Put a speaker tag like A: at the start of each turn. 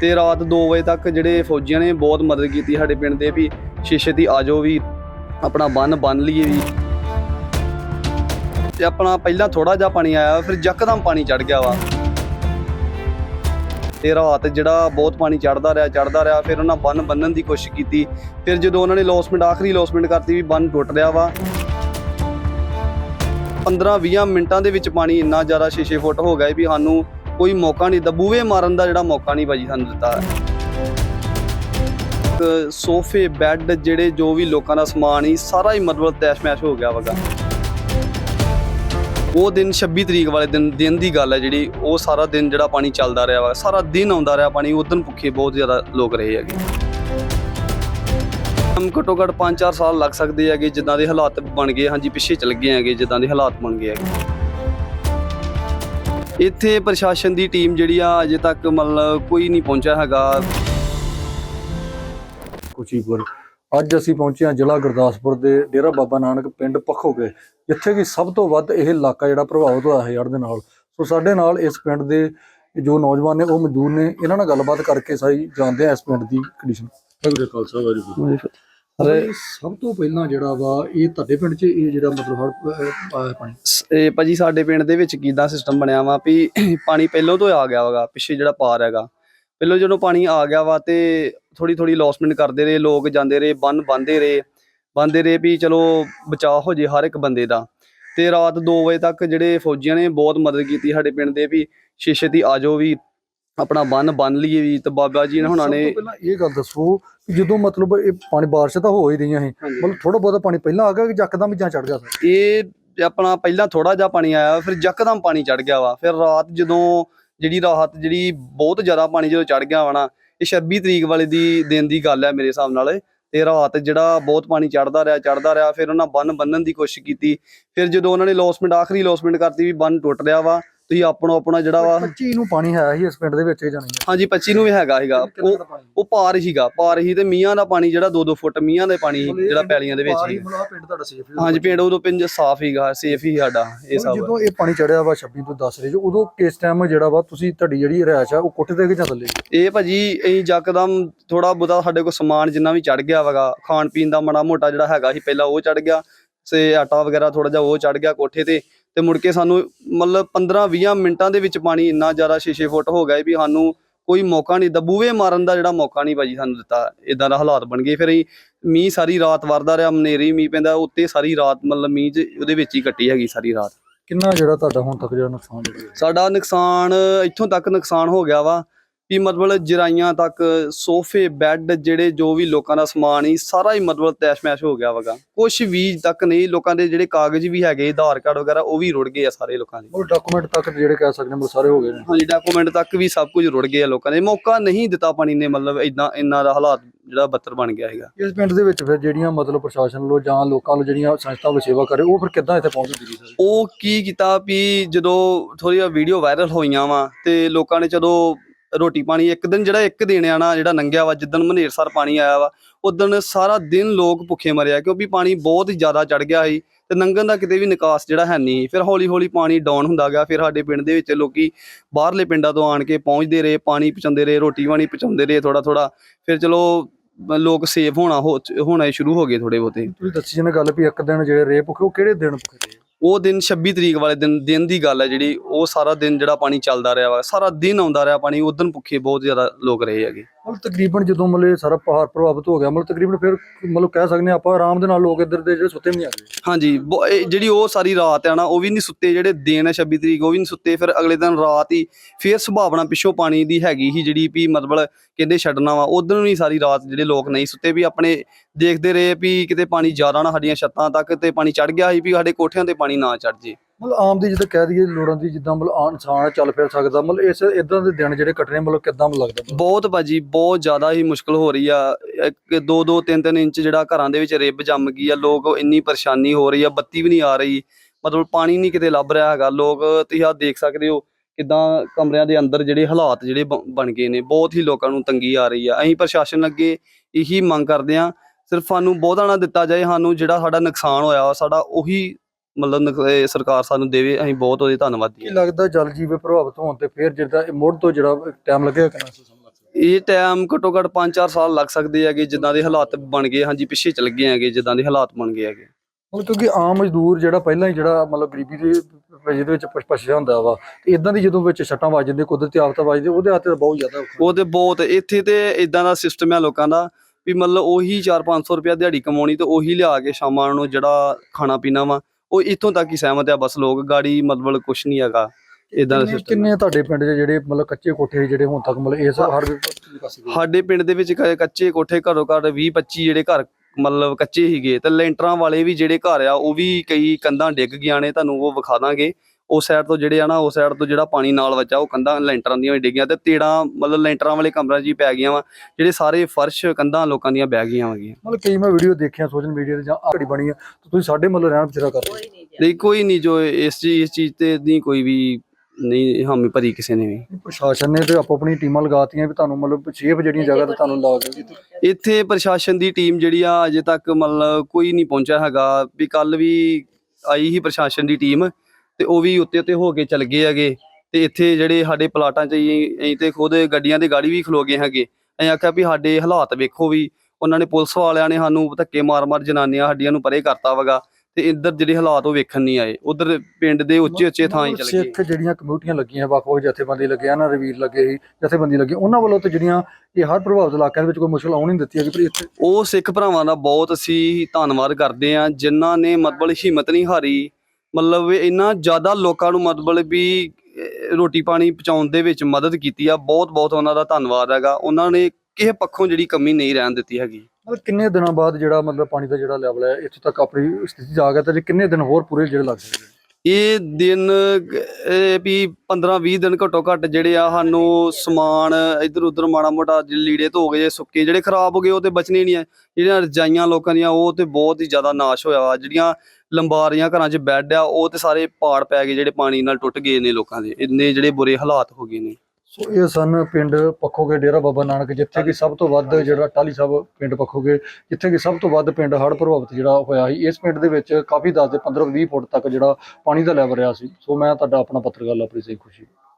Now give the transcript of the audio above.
A: ਤੇ ਰਾਤ 2 ਵਜੇ ਤੱਕ ਜਿਹੜੇ ਫੌਜੀਆਂ ਨੇ ਬਹੁਤ ਮਦਦ ਕੀਤੀ ਸਾਡੇ ਪਿੰਡ ਦੇ ਵੀ ਸ਼ੀਸ਼ੇ ਦੀ ਆਜੋ ਵੀ, ਆਪਣਾ ਬੰਨ ਬੰਨ ਲਈਏ ਵੀ। ਤੇ ਆਪਣਾ ਪਹਿਲਾਂ ਥੋੜਾ ਜਿਹਾ ਪਾਣੀ ਆਇਆ, ਫਿਰ ਯਕਦਮ ਪਾਣੀ ਚੜ ਗਿਆ ਵਾ। ਤੇ ਰਾਤ ਜਿਹੜਾ ਬਹੁਤ ਪਾਣੀ ਚੜਦਾ ਰਿਹਾ ਚੜਦਾ ਰਿਹਾ, ਫਿਰ ਉਹਨਾਂ ਬੰਨ ਬੰਨਣ ਦੀ ਕੋਸ਼ਿਸ਼ ਕੀਤੀ। ਫਿਰ ਜਦੋਂ ਉਹਨਾਂ ਨੇ ਲੌਸਮੈਂਟ, ਆਖਰੀ ਲੌਸਮੈਂਟ ਕਰਤੀ ਵੀ ਬੰਨ ਟੁੱਟ ਰਿਹਾ ਵਾ। 15-20 ਮਿੰਟਾਂ ਦੇ ਵਿੱਚ ਪਾਣੀ ਇੰਨਾ ਜ਼ਿਆਦਾ 6-6 ਫੁੱਟ ਹੋ ਗਿਆ ਵੀ ਸਾਨੂੰ ਕੋਈ ਮੌਕਾ ਨਹੀਂ ਦਿੱਤਾ ਦਬੂਵੇ ਮਾਰਨ ਦਾ ਜਿਹੜਾ ਮੌਕਾ ਨਹੀਂ ਭਾਜੀ ਸਾਨੂੰ ਦਿੱਤਾ। ਇੱਕ ਸੋਫੇ, ਬੈੱਡ ਜਿਹੜੇ ਜੋ ਵੀ ਲੋਕਾਂ ਦਾ ਸਮਾਨ ਹੀ ਸਾਰਾ ਹੀ ਮਤਲਬ ਤੈਸ਼ ਮੈਸ਼ ਹੋ ਗਿਆ ਵਗਾ। ਉਹ ਦਿਨ 26 ਤਰੀਕ ਵਾਲੇ ਦਿਨ ਦਿਨ ਦੀ ਗੱਲ ਹੈ ਜਿਹੜੀ, ਉਹ ਸਾਰਾ ਦਿਨ ਜਿਹੜਾ ਪਾਣੀ ਚੱਲਦਾ ਰਿਹਾ ਵਾ ਸਾਰਾ ਦਿਨ ਆਉਂਦਾ ਰਿਹਾ ਪਾਣੀ ਉਦੋਂ ਭੁੱਖੇ ਬਹੁਤ ਜ਼ਿਆਦਾ ਲੋਕ ਰਹੇ ਹੈਗੇ। ਹਮ ਘੱਟੋ ਘੱਟ 5-4 ਸਾਲ ਲੱਗ ਸਕਦੇ ਹੈਗੇ, ਜਿੱਦਾਂ ਦੇ ਹਾਲਾਤ ਬਣ ਗਏ, ਹਾਂਜੀ, ਪਿੱਛੇ ਚੱਲ ਗਏ ਹੈਗੇ, ਜਿੱਦਾਂ ਦੇ ਹਾਲਾਤ ਬਣ ਗਏ ਹੈਗੇ। ਇੱਥੇ ਪ੍ਰਸ਼ਾਸਨ ਦੀ ਟੀਮ ਜਿਹੜੀ ਆ ਅਜੇ ਤੱਕ ਮਤਲਬ ਕੋਈ ਨਹੀਂ ਪਹੁੰਚਿਆ ਹੈਗਾ।
B: ਕੁਚੀਪੁਰ। ਅੱਜ ਅਸੀਂ ਪਹੁੰਚੇ ਹਾਂ ਜ਼ਿਲ੍ਹਾ ਗੁਰਦਾਸਪੁਰ ਦੇ ਡੇਰਾ ਬਾਬਾ ਨਾਨਕ ਪਿੰਡ ਪੱਖੋਗੇ ਜਿੱਥੇ ਕਿ ਸਭ ਤੋਂ ਵੱਧ ਇਹ ਇਲਾਕਾ ਜਿਹੜਾ ਪ੍ਰਭਾਵਿਤ ਹੋਇਆ ਹੈ ਹੜ੍ਹ ਦੇ ਨਾਲ। ਸੋ ਸਾਡੇ ਨਾਲ ਇਸ ਪਿੰਡ ਦੇ ਜੋ ਨੌਜਵਾਨ ਨੇ ਉਹ ਮਜ਼ਦੂਰ ਨੇ ਇਹਨਾਂ ਨਾਲ ਗੱਲਬਾਤ ਕਰਕੇ ਸਾਈ ਜਾਣਦੇ ਆ ਇਸ ਪਿੰਡ ਦੀ ਕੰਡੀਸ਼ਨ ਵਾਹਿਗੁਰੂ ਖਾਲਸਾ ਵਾਹਿਗੁਰੂ
A: ਅਰੇ
B: ਸਭ ਤੋਂ ਪਹਿਲਾਂ ਜਿਹੜਾ ਵਾ ਇਹ ਤੁਹਾਡੇ ਪਿੰਡ 'ਚ ਇਹ ਜਿਹੜਾ ਮਤਲਬ ਆਇਆ ਪਾਣੀ?
A: ਇਹ ਭਾਜੀ ਸਾਡੇ ਪਿੰਡ ਦੇ ਵਿੱਚ ਕਿਦਾਂ ਸਿਸਟਮ ਬਣਿਆ ਵਾ ਵੀ ਪਾਣੀ ਪਹਿਲਾਂ ਤੋਂ ਆ ਗਿਆ ਵਗਾ ਪਿੱਛੇ ਜਿਹੜਾ ਪਾਰ ਹੈਗਾ। ਪਹਿਲਾਂ ਜਦੋਂ ਪਾਣੀ ਆ ਗਿਆ ਵਾ ਤੇ ਥੋੜੀ ਥੋੜੀ ਲੌਸਮੈਂਟ ਕਰਦੇ ਰਹੇ ਲੋਕ ਜਾਂਦੇ ਰਹੇ ਬੰਨ ਬੰਦੇ ਰਹੇ। ਬੰਦੇ ਰਹੇ ਵੀ ਚਲੋ ਬਚਾਅ ਹੋ ਜੇ ਹਰ ਇੱਕ ਬੰਦੇ ਦਾ। ਤੇ ਰਾਤ 2 ਵਜੇ ਤੱਕ ਜਿਹੜੇ ਫੌਜੀਆਂ ਨੇ ਬਹੁਤ ਮਦਦ ਕੀਤੀ ਸਾਡੇ ਪਿੰਡ ਦੇ ਵੀ ਸ਼ੀਸ਼ੇ ਦੀ ਆਜੋ ਵੀ। ਆਪਣਾ ਬੰਨ ਬੰਨ ਲਈਏ ਵੀ ਤੇ ਬਾਬਾ ਜੀ ਨੇ ਹੁਣਾਂ ਨੇ
B: ਪਹਿਲਾਂ ਇਹ ਗੱਲ ਦੱਸੋ ਕਿ ਜਦੋਂ ਮਤਲਬ ਇਹ ਪਾਣੀ ਬਾਰਿਸ਼ ਤਾਂ ਹੋ ਹੀ ਰਹੀਆਂ ਸੀ। ਮਤਲਬ ਥੋੜਾ ਬਹੁਤਾ ਪਾਣੀ ਪਹਿਲਾਂ ਆ ਗਿਆ ਕਿ ਯਕਦਮ ਹੀ ਜਾਂ ਚੜ ਗਿਆ
A: ਇਹ ਆਪਣਾ ਪਹਿਲਾਂ ਥੋੜਾ ਜਿਹਾ ਪਾਣੀ ਆਇਆ ਫਿਰ ਯਕਦਮ ਪਾਣੀ ਚੜ ਗਿਆ ਵਾ ਫਿਰ ਰਾਤ ਜਦੋਂ ਜਿਹੜੀ ਰਾਹਤ ਜਿਹੜੀ ਬਹੁਤ ਜ਼ਿਆਦਾ ਪਾਣੀ ਜਦੋਂ ਚੜ ਗਿਆ ਵਾ ਨਾ ਇਹ 26 ਤਰੀਕ ਵਾਲੇ ਦੀ ਦਿਨ ਦੀ ਗੱਲ ਹੈ ਮੇਰੇ ਹਿਸਾਬ ਨਾਲ ਤੇ ਰਾਤ ਜਿਹੜਾ ਬਹੁਤ ਪਾਣੀ ਚੜਦਾ ਰਿਹਾ ਚੜਦਾ ਰਿਹਾ ਫਿਰ ਉਹਨਾਂ ਬੰਨ ਬੰਨਣ ਦੀ ਕੋਸ਼ਿਸ਼ ਕੀਤੀ ਫਿਰ ਜਦੋਂ ਉਹਨਾਂ ਨੇ ਲੌਸਮੈਂਟ ਆਖਰੀ ਲੌਸਮੈਂਟ ਕਰਤੀ ਵੀ ਬੰਨ ਟੁੱਟ ਰਿਹਾ ਵਾ ਤੁਸੀਂ ਆਪਣਾ ਆਪਣਾ ਜਿਹੜਾ ਵਾ
B: 25 ਨੂੰ ਪਾਣੀ ਹੈ ਹੀ ਇਸ ਪਿੰਡ ਦੇ ਵਿੱਚ ਜਾਣੀ ਹੈ।
A: ਹਾਂਜੀ 25 ਨੂੰ ਵੀ ਹੈਗਾ ਸੀਗਾ। ਉਹ ਉਹ ਪਾਰ ਸੀਗਾ। ਪਾਰ ਹੀ ਤੇ ਮੀਆਂ ਦਾ ਪਾਣੀ ਜਿਹੜਾ 2-2 ਫੁੱਟ ਮੀਆਂ ਦੇ ਪਾਣੀ ਸੀ, ਜਿਹੜਾ ਪੈਲੀਆਂ ਦੇ ਵਿੱਚ ਸੀ
B: ਮਤਲਬ ਪਿੰਡ ਤੁਹਾਡਾ ਸੇਫ
A: ਹਾਂਜੀ ਪਿੰਡ ਉਦੋਂ ਪਿੰਡ ਸਾਫ਼ ਹੀਗਾ ਸੇਫ ਹੀ ਸਾਡਾ ਇਹ ਸਭ।
B: ਜਦੋਂ ਇਹ ਪਾਣੀ ਚੜਿਆ ਵਾ 26 ਤੋਂ 10 ਰਹੇ ਜੋ ਉਦੋਂ ਕਿਸ ਟਾਈਮ ਜਿਹੜਾ ਵਾ ਤੁਸੀਂ ਤੁਹਾਡੀ ਜਿਹੜੀ ਰਿਹਾਇਸ਼ ਆ ਉਹ ਕੋਠੇ ਤੇ ਕਿ ਜਾਂ ਥੱਲੇ?
A: ਇਹ ਭਾਜੀ ਅਸੀਂ ਯਕਦਮ ਥੋੜਾ ਬਹੁਤਾ ਸਾਡੇ ਕੋਲ ਸਮਾਨ ਜਿੰਨਾ ਵੀ ਚੜ ਗਿਆ ਵਗਾ ਖਾਣ ਪੀਣ ਦਾ ਮਾੜਾ ਮੋਟਾ ਜਿਹੜਾ ਹੈਗਾ ਸੀ ਪਹਿਲਾਂ ਉਹ ਚੜ ਗਿਆ ਸੇ ਆਟਾ ਵਗੈਰਾ ਥੋੜਾ ਜਿਹਾ ਉਹ ਚੜ ਗਿਆ ਕੋਠੇ ਤੇ। ਤੇ ਮੁੜ ਕੇ ਸਾਨੂੰ ਮਤਲਬ 15-20 ਮਿੰਟਾਂ ਦੇ ਵਿੱਚ ਪਾਣੀ ਇੰਨਾ ਜ਼ਿਆਦਾ 6-6 ਫੁੱਟ ਹੋ ਗਿਆ ਵੀ ਸਾਨੂੰ ਕੋਈ ਮੌਕਾ ਨਹੀਂ ਦਬੂਵੇ ਮਾਰਨ ਦਾ ਜਿਹੜਾ ਮੌਕਾ ਨਹੀਂ ਭਾਜੀ ਸਾਨੂੰ ਦਿੱਤਾ ਇਦਾਂ ਦਾ ਹਾਲਾਤ ਬਣ ਗਏ। ਫਿਰ ਅਸੀਂ ਮੀਂਹ ਸਾਰੀ ਰਾਤ ਵਰਦਾ ਰਿਹਾ ਮਨੇਰੀ ਮੀਂਹ ਪੈਂਦਾ ਉੱਤੇ ਸਾਰੀ ਰਾਤ ਮਤਲਬ ਮੀਂਹ 'ਚ ਉਹਦੇ ਵਿੱਚ ਹੀ ਕੱਟੀ ਹੈਗੀ ਸਾਰੀ ਰਾਤ।
B: ਕਿੰਨਾ ਜਿਹੜਾ ਤੁਹਾਡਾ ਹੁਣ ਤੱਕ ਜਿਹੜਾ ਨੁਕਸਾਨ ਜਿਹੜਾ?
A: ਸਾਡਾ ਨੁਕਸਾਨ ਇੱਥੋਂ ਤੱਕ ਨੁਕਸਾਨ ਹੋ ਗਿਆ ਵਾ। ਵੀ ਮਤਲਬ ਜਰਾਈਆਂ ਤੱਕ ਸੋਫੇ ਬੈੱਡ ਜਿਹੜੇ ਜੋ ਵੀ ਲੋਕਾਂ ਦਾ ਸਮਾਨ ਹੀ ਸਾਰਾ ਹੀ ਮਤਲਬ ਤੈਸ਼ ਮੈਸ਼ ਹੋ ਗਿਆ ਵਗਾ। ਕੁਝ ਵੀ ਤੱਕ ਨਹੀਂ ਲੋਕਾਂ ਦੇ ਜਿਹੜੇ ਕਾਗਜ਼ ਵੀ ਹੈਗੇ ਆਧਾਰ ਕਾਰਡ ਵਗੈਰਾ ਉਹ ਵੀ ਰੁੜ ਗਏ ਆ ਸਾਰੇ ਲੋਕਾਂ ਦੇ।
B: ਉਹ ਡਾਕੂਮੈਂਟ ਤੱਕ ਜਿਹੜੇ ਕਹਿ ਸਕਦੇ ਹਾਂ ਸਾਰੇ ਹੋ ਗਏ ਨੇ।
A: ਹਾਂਜੀ ਡਾਕੂਮੈਂਟ ਤੱਕ ਵੀ ਸਭ ਕੁਝ ਰੁੜ ਗਏ ਆ ਲੋਕਾਂ ਦੇ। ਮੌਕਾ ਨਹੀਂ ਦਿੱਤਾ ਪਾਣੀ ਨੇ ਮਤਲਬ ਇਦਾਂ ਇੰਨਾ ਦਾ ਹਾਲਾਤ ਜਿਹੜਾ ਬੱਤਰ ਬਣ ਗਿਆ ਹੈਗਾ।
B: ਇਸ ਪਿੰਡ ਦੇ ਵਿੱਚ ਫਿਰ ਜਿਹੜੀਆਂ ਮਤਲਬ ਪ੍ਰਸ਼ਾਸਨ ਵੱਲੋਂ ਜਾਂ ਲੋਕਾਂ ਵੱਲੋਂ ਜਿਹੜੀਆਂ ਸੰਸਥਾ ਵੱਲੋਂ ਸੇਵਾ ਕਰੇ ਉਹ ਫਿਰ ਕਿੱਦਾਂ ਇੱਥੇ ਪਹੁੰਚਦੀ ਸਰ?
A: ਉਹ ਕੀ ਕੀਤਾ ਵੀ ਜਦੋਂ ਥੋੜ੍ਹੀਆਂ ਵੀਡੀਓ ਵਾਇਰਲ ਹੋਈਆਂ ਵਾ ਤੇ ਲੋਕਾਂ ਨੇ ਜਦੋਂ ਰੋਟੀ ਪਾਣੀ ਇੱਕ ਦਿਨ ਜਿਹੜਾ ਇੱਕ ਦਿਨ ਆ ਨਾ, ਜਿਹੜਾ ਨੰਗਿਆ ਵਾ, ਜਿੱਦਣ ਮਨੇਰਸਰ ਪਾਣੀ ਆਇਆ ਵਾ ਉਦੋਂ ਸਾਰਾ ਦਿਨ ਲੋਕ ਭੁੱਖੇ ਮਰਿਆ, ਕਿਉਂਕਿ ਪਾਣੀ ਬਹੁਤ ਹੀ ਜ਼ਿਆਦਾ ਚੜ ਗਿਆ ਸੀ ਤੇ ਲੰਘਣ ਦਾ ਕਿਤੇ ਵੀ ਨਿਕਾਸ ਜਿਹੜਾ ਹੈ ਨਹੀਂ ਫਿਰ ਹੌਲੀ ਹੌਲੀ ਪਾਣੀ ਡਾਊਨ ਹੁੰਦਾ ਗਿਆ, ਫਿਰ ਸਾਡੇ ਪਿੰਡ ਦੇ ਵਿੱਚ ਲੋਕੀ ਬਾਹਰਲੇ ਪਿੰਡਾਂ ਤੋਂ ਆਣ ਕੇ ਪਹੁੰਚਦੇ ਰਹੇ, ਪਾਣੀ ਪਹੁੰਚਾਉਂਦੇ ਰਹੇ, ਰੋਟੀ ਪਾਣੀ ਪਹੁੰਚਾਉਂਦੇ ਰਹੇ ਥੋੜਾ ਥੋੜਾ ਫਿਰ ਚਲੋ ਲੋਕ ਸੇਫ ਹੋਣਾ ਹੋ, ਹੋਣਾ ਸ਼ੁਰੂ ਹੋ ਗਏ ਥੋੜੇ ਬਹੁਤੇ।
B: ਤੁਸੀਂ ਦੱਸੀ ਜਨੇ ਗੱਲ ਵੀ ਇੱਕ ਦਿਨ ਜਿਹੜੇ ਰੇ ਭੁੱਖੇ, ਉਹ ਕਿਹੜੇ ਦਿਨ ਭੁੱਖੇ ਰਹੇ?
A: ਉਹ ਦਿਨ 26 ਤਰੀਕ ਵਾਲੇ ਦਿਨ ਦਿਨ ਦੀ ਗੱਲ ਹੈ ਜਿਹੜੀ, ਉਹ ਸਾਰਾ ਦਿਨ ਜਿਹੜਾ ਪਾਣੀ ਚੱਲਦਾ ਰਿਹਾ ਵਾ, ਸਾਰਾ ਦਿਨ ਆਉਂਦਾ ਰਿਹਾ ਪਾਣੀ ਉਦੋਂ ਭੁੱਖੇ ਬਹੁਤ ਜ਼ਿਆਦਾ ਲੋਕ ਰਹੇ ਹੈਗੇ।
B: ਮਤਲਬ ਤਕਰੀਬਨ ਜਦੋਂ ਮਤਲਬ ਇਹ ਸਾਰਾ ਪਹਾੜ ਪ੍ਰਭਾਵਿਤ ਹੋ ਗਿਆ, ਮਤਲਬ ਤਕਰੀਬਨ ਫਿਰ ਮਤਲਬ ਕਹਿ ਸਕਦੇ ਹਾਂ ਆਪਾਂ ਆਰਾਮ ਦੇ ਨਾਲ ਲੋਕ ਇੱਧਰ ਦੇ ਜਿਹੜੇ ਸੁੱਤੇ ਵੀ ਨਹੀਂ ਆ ਗਏ
A: ਹਾਂਜੀ ਬਹੁ- ਇਹ ਜਿਹੜੀ ਉਹ ਸਾਰੀ ਰਾਤ ਆ ਨਾ, ਉਹ ਵੀ ਨਹੀਂ ਸੁੱਤੇ, ਜਿਹੜੇ ਦਿਨ ਹੈ 26 ਤਰੀਕ, ਉਹ ਵੀ ਨਹੀਂ ਸੁੱਤੇ, ਫਿਰ ਅਗਲੇ ਦਿਨ ਰਾਤ ਹੀ ਫਿਰ ਸੰਭਾਵਨਾ ਪਿੱਛੋਂ ਪਾਣੀ ਦੀ ਹੈਗੀ ਸੀ ਜਿਹੜੀ ਵੀ ਮਤਲਬ ਕਹਿੰਦੇ ਛੱਡਣਾ ਵਾ ਉਦੋਂ ਵੀ ਸਾਰੀ ਰਾਤ ਜਿਹੜੇ ਲੋਕ ਨਹੀਂ ਸੁੱਤੇ, ਵੀ ਆਪਣੇ ਦੇਖਦੇ ਰਹੇ ਵੀ ਕਿਤੇ ਪਾਣੀ ਜ਼ਿਆਦਾ ਨਾ, ਸਾਡੀਆਂ ਛੱਤਾਂ ਤੱਕ ਤੇ ਪਾਣੀ ਚੜ ਗਿਆ ਸੀ ਵੀ ਸਾਡੇ ਕੋਠਿਆਂ ਤੇ ਪਾਣੀ ਨਾ ਚੜ ਜੇ।
B: ਮਤਲਬ ਆਮ ਦੀ ਜਿੱਦਾਂ ਕਹਿ ਦਈਏ ਲੋੜਾਂ ਦੀ ਜਿੱਦਾਂ ਮਤਲਬ ਆਮ ਇਨਸਾਨ ਚੱਲ ਫਿਰ ਸਕਦਾ ਮਤਲਬ ਇਸ ਇਦਾਂ ਦੇ ਦਿਨ ਜਿਹੜੇ ਕੱਟਣੇ ਮਤਲਬ ਕਿੱਦਾਂ ਲੱਗਦਾ?
A: ਬਹੁਤ ਭਾਜੀ ਬਹੁਤ ਜ਼ਿਆਦਾ ਹੀ ਮੁਸ਼ਕਲ ਹੋ ਰਹੀ ਆ। ਇੱਕ ਦੋ ਦੋ ਤਿੰਨ ਤਿੰਨ ਇੰਚ ਜਿਹੜਾ ਘਰਾਂ ਦੇ ਵਿੱਚ ਰਿੱਬ ਜੰਮ ਗਈ ਆ ਲੋਕ ਇੰਨੀ ਪਰੇਸ਼ਾਨੀ ਹੋ ਰਹੀ ਆ ਬੱਤੀ ਵੀ ਨਹੀਂ ਆ ਰਹੀ। ਮਤਲਬ ਪਾਣੀ ਨਹੀਂ ਕਿਤੇ ਲੱਭ ਰਿਹਾ ਹੈਗਾ। ਲੋਕ ਤੁਸੀਂ ਆ ਦੇਖ ਸਕਦੇ ਹੋ ਕਿਦਾਂ ਕਮਰਿਆਂ ਦੇ ਅੰਦਰ ਜਿਹੜੇ ਹਾਲਾਤ ਜਿਹੜੇ ਬ- ਬਣ ਗਏ ਨੇ। ਬਹੁਤ ਹੀ ਲੋਕਾਂ ਨੂੰ ਤੰਗੀ ਆ ਰਹੀ ਆ। ਅਸੀਂ ਪ੍ਰਸ਼ਾਸਨ ਅੱਗੇ ਇਹੀ ਮੰਗ ਕਰਦੇ ਆ ਸਿਰਫ ਸਾਨੂੰ ਬਹੁਤਾ ਨਾ ਦਿੱਤਾ ਜਾਏ ਸਾਨੂੰ ਜਿਹੜਾ ਸਾਡਾ ਨੁਕਸਾਨ ਹੋਇਆ ਵਾ, ਸਾਡਾ ਉਹੀ ਮਤਲਬ ਇਹ ਸਰਕਾਰ ਸਾਨੂੰ ਦੇਵੇ ਅਸੀਂ ਬਹੁਤ ਉਹਦੇ ਧੰਨਵਾਦੀ
B: ਕੀ
A: ਹਾਂ
B: ਲੱਗਦਾ ਜਲ ਜੀਵੇ ਪ੍ਰਭਾਵਿਤ ਹੋਣ ਤੇ ਫਿਰ ਜਿਹੜਾ ਇਹ ਮੁੜ ਤੋਂ ਜਿਹੜਾ ਟਾਈਮ ਲੱਗੇਗਾ ਕਿੰਨਾ ਸਮਾਂ ਲੱਗ ਸਕਦਾ
A: ਇਹ ਟਾਈਮ ਘੱਟੋ ਘੱਟ 5-4 ਸਾਲ ਲੱਗ ਸਕਦੇ ਹੈਗੇ ਜਿੱਦਾਂ ਦੇ ਹਾਲਾਤ ਬਣ ਗਏ ਹਾਂਜੀ ਪਿੱਛੇ ਚੱਲ ਗਏ ਹੈਗੇ ਜਿੱਦਾਂ ਦੇ ਹਾਲਾਤ ਬਣ ਗਏ ਹੈਗੇ।
B: ਮਤਲਬ ਕਿਉਂਕਿ ਆਮ ਮਜ਼ਦੂਰ ਜਿਹੜਾ ਪਹਿਲਾਂ ਹੀ ਜਿਹੜਾ ਮਤਲਬ ਗਰੀਬੀ ਦੇ ਜਿਹਦੇ ਵਿੱਚ ਪਛ- ਪਛਿਆ ਹੁੰਦਾ ਵਾ ਤੇ ਇਦਾਂ ਦੀ ਜਦੋਂ ਵਿੱਚ ਛੱਟਾਂ ਵੱਜ ਜਾਂਦੇ ਕੁਦਰਤੀ ਆਫਤਾਂ ਵੱਜਦੇ ਉਹਦੇ ਹੱਥ ਬਹੁਤ ਜ਼ਿਆਦਾ ਔਖਾ।
A: ਉਹ ਤੇ ਬਹੁਤ ਇੱਥੇ ਤੇ ਇਦਾਂ ਦਾ ਸਿਸਟਮ ਹੈ ਲੋਕਾਂ ਦਾ ਵੀ ਮਤਲਬ ਉਹੀ 4-500 ਰੁਪਇਆ ਦਿਹਾੜੀ ਕਮਾਉਣੀ ਤੇ ਉਹੀ ਲਿਆ ਕੇ ਸ਼ਾਮਾਂ ਨੂੰ ਜਿਹੜਾ ਖਾਣਾ ਪੀਣਾ ਵਾ ਉਹ ਇੱਥੋਂ ਤੱਕ ਹੀ ਸਹਿਮਤ ਆ ਬਸ ਲੋਕ ਗਾੜੀ ਮਤਲਬ ਕੁਛ ਨਹੀਂ ਹੈਗਾ ਇਦਾਂ ਦਾ
B: ਕਿੰਨੇ-
A: ਸਿਸਟਮ
B: ਕਿੰਨੇ ਤੁਹਾਡੇ ਪਿੰਡ 'ਚ ਜਿਹੜੇ ਮਤਲਬ ਕੱਚੇ ਕੋਠੇ ਜਿਹੜੇ ਹੁਣ ਤੱਕ ਮਤਲਬ ਇਸ ਹਰ?
A: ਸਾਡੇ ਪਿੰਡ ਦੇ ਵਿੱਚ ਕ- ਕੱਚੇ ਕੋਠੇ ਘਰੋਂ ਘਰ 20 25 ਜਿਹੜੇ ਘਰ ਮਤਲਬ ਕੱਚੇ ਹੀਗੇ ਤੇ ਲੈਂਟਰਾਂ ਵਾਲੇ ਵੀ ਜਿਹੜੇ ਘਰ ਆ ਉਹ ਵੀ ਕਈ ਕੰਧਾਂ ਡਿੱਗ ਗਈਆਂ ਨੇ ਤੁਹਾਨੂੰ ਉਹ ਵਿਖਾ ਦਾਂਗੇ ਉਸ ਸਾਈਡ ਤੋਂ ਜਿਹੜੇ ਆ ਨਾ ਉਸ ਸਾਈਡ ਤੋਂ ਜਿਹੜਾ ਪਾਣੀ ਨਾਲ ਵੱਜਾ ਉਹ ਕੰਧਾਂ ਲੈਂਟਰਾਂ ਦੀਆਂ ਵੀ ਡਿੱਗੀਆਂ ਤੇ ਤੇੜਾਂ ਮਤਲਬ ਲੈਂਟਰਾਂ ਵਾਲੇ ਕਮਰਿਆਂ 'ਚ ਹੀ ਪੈ ਗਈਆਂ ਵਾ ਜਿਹੜੇ ਸਾਰੇ ਫਰਸ਼ ਕੰਧਾਂ ਲੋਕਾਂ ਦੀਆਂ ਬਹਿ ਗਈਆਂ ਵਾਗੀਆਂ
B: ਮਤਲਬ ਕਈ ਮੈਂ ਵੀਡੀਓ ਦੇਖੀਆਂ ਸੋਸ਼ਲ ਮੀਡੀਆ ਤੇ ਜਾਂ ਆੜੀ ਬਣੀ ਆ ਤੇ ਤੁਸੀਂ ਸਾਡੇ ਮਤਲਬ ਰਹਿਣ ਬਸੇਰਾ ਕਰ ਰਹੇ ਹੋ।
A: ਨਹੀਂ ਕੋਈ ਨਹੀਂ ਜੋ ਇਸ ਚੀਜ਼ ਇਸ ਚੀਜ਼ ਤੇ ਨਹੀਂ ਕੋਈ ਵੀ ਨਹੀਂ ਹਾਮੀ ਭਰੀ ਕਿਸੇ ਨੇ ਵੀ।
B: ਪ੍ਰਸ਼ਾਸਨ ਨੇ ਤੇ ਆਪੋ ਆਪਣੀ ਟੀਮਾਂ ਲਗਾਤੀਆਂ ਵੀ ਤੁਹਾਨੂੰ ਮਤਲਬ ਸੇਫ ਜਿਹੜੀਆਂ ਜਗ੍ਹਾ ਤੇ ਤੁਹਾਨੂੰ ਲਾ ਕੇ
A: ਇੱਥੇ ਪ੍ਰਸ਼ਾਸਨ ਦੀ ਟੀਮ ਜਿਹੜੀ ਆ ਅਜੇ ਤੱਕ ਮਤਲਬ ਕੋਈ ਨਹੀਂ ਪਹੁੰਚਿਆ ਹੈਗਾ ਵੀ ਕੱਲ ਵੀ ਆਈ ਹੀ ਪ੍ਰਸ਼ਾਸਨ ਦੀ ਟੀਮ। ਤੇ ਉਹ ਵੀ ਉੱਤੇ ਉੱਤੇ ਹੋ ਕੇ ਚਲ ਗਏ ਹੈਗੇ। ਤੇ ਇੱਥੇ ਜਿਹੜੇ ਸਾਡੇ ਪਲਾਟਾਂ 'ਚ ਅਸੀਂ ਤੇ ਖੁਦ ਗੱਡੀਆਂ ਦੇ ਗਾੜੀ ਵੀ ਖਲੋ ਗਏ ਹੈਗੇ। ਅਸੀਂ ਆਖਿਆ ਵੀ ਸਾਡੇ ਹਾਲਾਤ ਵੇਖੋ ਵੀ ਉਹਨਾਂ ਨੇ ਪੁਲਿਸ ਵਾਲਿਆਂ ਨੇ ਸਾਨੂੰ ਧੱਕੇ ਮਾਰ-ਮਾਰ ਜਨਾਨੀਆਂ ਸਾਡੀਆਂ ਨੂੰ ਪਰੇ ਕਰਤਾ ਵਗਾ। ਤੇ ਇੱਧਰ ਜਿਹੜੇ ਹਾਲਾਤ ਉਹ ਵੇਖਣ ਨਹੀਂ ਆਏ। ਉਧਰ ਪਿੰਡ ਦੇ ਉੱਚੇ ਉੱਚੇ ਥਾਂ ਹੀ ਚਲ ਗਏ।
B: ਇੱਥੇ ਜਿਹੜੀਆਂ ਕਮਿਊਨਿਟੀਆਂ ਲੱਗੀਆਂ ਵੱਖ-ਵੱਖ ਜਥੇਬੰਦੀ ਲੱਗੇ ਆ ਨਾ ਰਵੀਰ ਲੱਗੇ ਸੀ ਜਥੇਬੰਦੀ ਲੱਗੇ। ਉਹਨਾਂ ਵੱਲੋਂ ਤੇ ਜਿਹੜੀਆਂ ਇਹ ਹਰ ਪ੍ਰਭਾਵਿਤ ਇਲਾਕਿਆਂ ਦੇ ਵਿੱਚ ਕੋਈ ਮੁਸ਼ਕਲ ਆਉਣ ਨਹੀਂ ਦਿੱਤੀ ਹੈਗੀ ਪਰ ਇੱਥੇ
A: ਉਹ ਸਿੱਖ ਭਰਾਵਾਂ ਦਾ ਬਹੁਤ ਅਸੀਂ ਧੰਨਵਾਦ ਕਰਦੇ ਆ ਜਿਨ੍ਹਾਂ ਨੇ ਮਤਲਬ ਹਿੰਮਤ ਨਹੀਂ ਹਾਰੀ ਮਤਲਬ ਇੰਨਾ ਜ਼ਿਆਦਾ ਲੋਕਾਂ ਨੂੰ ਮਤਲਬ ਵੀ ਰੋਟੀ ਪਾਣੀ ਪਹੁੰਚਾਉਣ ਦੇ ਵਿੱਚ ਮਦਦ ਕੀਤੀ ਆ, ਬਹੁਤ ਬਹੁਤ ਉਹਨਾਂ ਦਾ ਧੰਨਵਾਦ ਹੈਗਾ। ਉਹਨਾਂ ਨੇ ਕਿਸੇ ਪੱਖੋਂ ਜਿਹੜੀ ਕਮੀ ਨਹੀਂ ਰਹਿਣ ਦਿੱਤੀ ਹੈਗੀ।
B: ਮਤਲਬ ਕਿੰਨੇ ਦਿਨਾਂ ਬਾਅਦ ਜਿਹੜਾ ਮਤਲਬ ਪਾਣੀ ਦਾ ਜਿਹੜਾ ਲੈਵਲ ਹੈ, ਇੱਥੋਂ ਤੱਕ ਆਪਣੀ ਸਥਿਤੀ 'ਚ ਆ ਗਿਆ ਤੇ ਕਿੰਨੇ ਦਿਨ ਹੋਰ ਪੂਰੇ ਜਿਹੜੇ ਲੱਗ ਸਕਦੇ
A: ਇਹ ਦਿਨ, ਇਹ ਵੀ 15 20 ਦਿਨ ਘੱਟੋ ਘੱਟ ਜਿਹੜੇ ਆ ਸਾਨੂੰ ਸਮਾਨ ਇੱਧਰ ਉੱਧਰ ਮਾੜਾ ਮੋਟਾ ਲੀੜੇ ਧੋ ਗਏ, ਸੁੱਕੇ, ਜਿਹੜੇ ਖਰਾਬ ਹੋ ਗਏ ਉਹ ਤੇ ਬਚਣੇ ਨਹੀਂ ਆ। ਜਿਹੜੀਆਂ ਰਜਾਈਆਂ ਲੋਕਾਂ ਦੀਆਂ ਉਹ ਤੇ ਬਹੁਤ ਹੀ ਜ਼ਿਆਦਾ ਨਾਸ਼ ਹੋਇਆ ਵਾ। ਜਿਹੜੀਆਂ ਲੰਬਾਰੀਆਂ ਘਰਾਂ 'ਚ ਬੈੱਡ ਆ, ਉਹ ਤੇ ਸਾਰੇ ਪਾੜ ਪੈ ਗਏ ਜਿਹੜੇ ਪਾਣੀ ਨਾਲ ਟੁੱਟ ਗਏ ਨੇ ਲੋਕਾਂ ਦੇ। ਇੰਨੇ ਜਿਹੜੇ ਬੁਰੇ ਹਾਲਾਤ ਹੋ ਗਏ ਨੇ।
B: ਸੋ ਇਹ ਸਨ ਪਿੰਡ ਪੱਖੋਗੇ ਡੇਰਾ ਬਾਬਾ ਨਾਨਕ, ਜਿੱਥੇ ਕਿ ਸਭ ਤੋਂ ਵੱਧ ਜਿਹੜਾ ਟਾਲੀ ਸਾਹਿਬ ਪਿੰਡ ਪੱਖੋਗੇ, ਜਿੱਥੇ ਕਿ ਸਭ ਤੋਂ ਵੱਧ ਪਿੰਡ ਹੜ੍ਹ ਪ੍ਰਭਾਵਿਤ ਜਿਹੜਾ ਹੋਇਆ ਸੀ, ਇਸ ਪਿੰਡ ਦੇ ਵਿੱਚ ਕਾਫੀ ਦੱਸਦੇ 15 20 ਫੁੱਟ ਤੱਕ ਜਿਹੜਾ ਪਾਣੀ ਦਾ ਲੈਵਲ ਰਿਹਾ ਸੀ। ਸੋ ਮੈਂ ਤੁਹਾਡਾ ਆਪਣਾ ਪੱਤਰਕਾਰ ਲਵਪ੍ਰੀਤ ਸਿੰਘ ਖੁਸ਼ੀ।